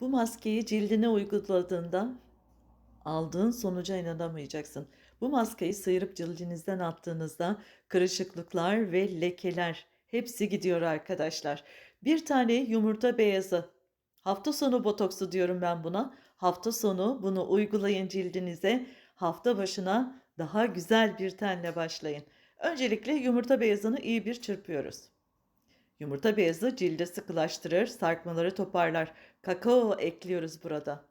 Bu maskeyi cildine uyguladığında aldığın sonuca inanamayacaksın. Bu maskeyi sıyırıp cildinizden attığınızda kırışıklıklar ve lekeler hepsi gidiyor arkadaşlar. Bir tane yumurta beyazı. Hafta sonu botoksu diyorum ben buna. Hafta sonu bunu uygulayın cildinize. Hafta başına daha güzel bir tenle başlayın. Öncelikle yumurta beyazını iyi bir çırpıyoruz. Yumurta beyazı cilde sıkılaştırır, sarkmaları toparlar. Kakao ekliyoruz burada.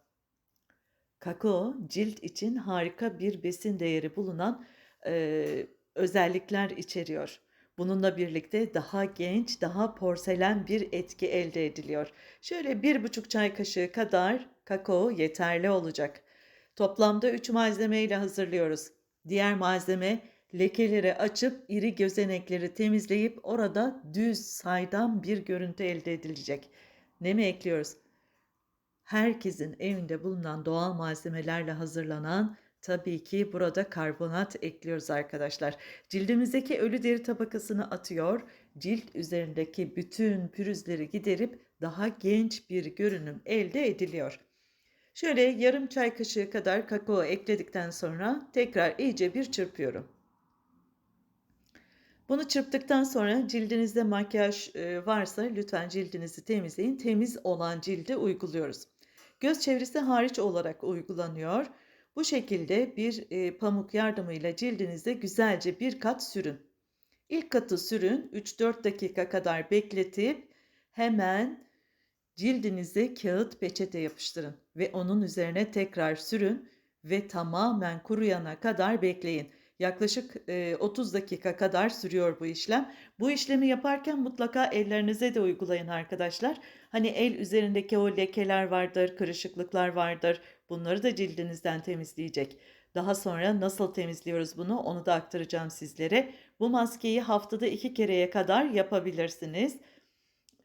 Kakao cilt için harika bir besin değeri bulunan eee, özellikler içeriyor. Bununla birlikte daha genç, daha porselen bir etki elde ediliyor. Şöyle bir buçuk çay kaşığı kadar kakao yeterli olacak. Toplamda 3 malzeme ile hazırlıyoruz. Diğer malzeme lekeleri açıp iri gözenekleri temizleyip orada düz, saydam bir görüntü elde edilecek. Ne mi ekliyoruz? herkesin evinde bulunan doğal malzemelerle hazırlanan tabii ki burada karbonat ekliyoruz arkadaşlar. Cildimizdeki ölü deri tabakasını atıyor, cilt üzerindeki bütün pürüzleri giderip daha genç bir görünüm elde ediliyor. Şöyle yarım çay kaşığı kadar kakao ekledikten sonra tekrar iyice bir çırpıyorum. Bunu çırptıktan sonra cildinizde makyaj e, varsa lütfen cildinizi temizleyin. Temiz olan cilde uyguluyoruz. Göz çevresi hariç olarak uygulanıyor. Bu şekilde bir e, pamuk yardımıyla cildinize güzelce bir kat sürün. İlk katı sürün, 3-4 dakika kadar bekletip hemen cildinize kağıt peçete yapıştırın ve onun üzerine tekrar sürün ve tamamen kuruyana kadar bekleyin. Yaklaşık e, 30 dakika kadar sürüyor bu işlem. Bu işlemi yaparken mutlaka ellerinize de uygulayın arkadaşlar. Hani el üzerindeki o lekeler vardır, kırışıklıklar vardır. Bunları da cildinizden temizleyecek. Daha sonra nasıl temizliyoruz bunu onu da aktaracağım sizlere. Bu maskeyi haftada iki kereye kadar yapabilirsiniz.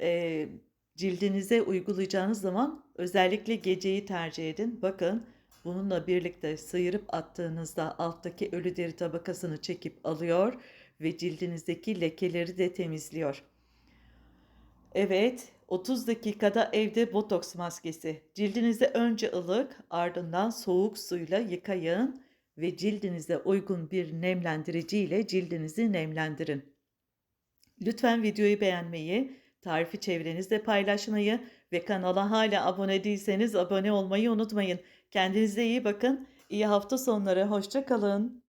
Ee, cildinize uygulayacağınız zaman özellikle geceyi tercih edin. Bakın bununla birlikte sıyırıp attığınızda alttaki ölü deri tabakasını çekip alıyor ve cildinizdeki lekeleri de temizliyor. Evet, 30 dakikada evde botoks maskesi. Cildinizi önce ılık, ardından soğuk suyla yıkayın ve cildinize uygun bir nemlendirici ile cildinizi nemlendirin. Lütfen videoyu beğenmeyi, tarifi çevrenizde paylaşmayı ve kanala hala abone değilseniz abone olmayı unutmayın. Kendinize iyi bakın. İyi hafta sonları. Hoşça kalın.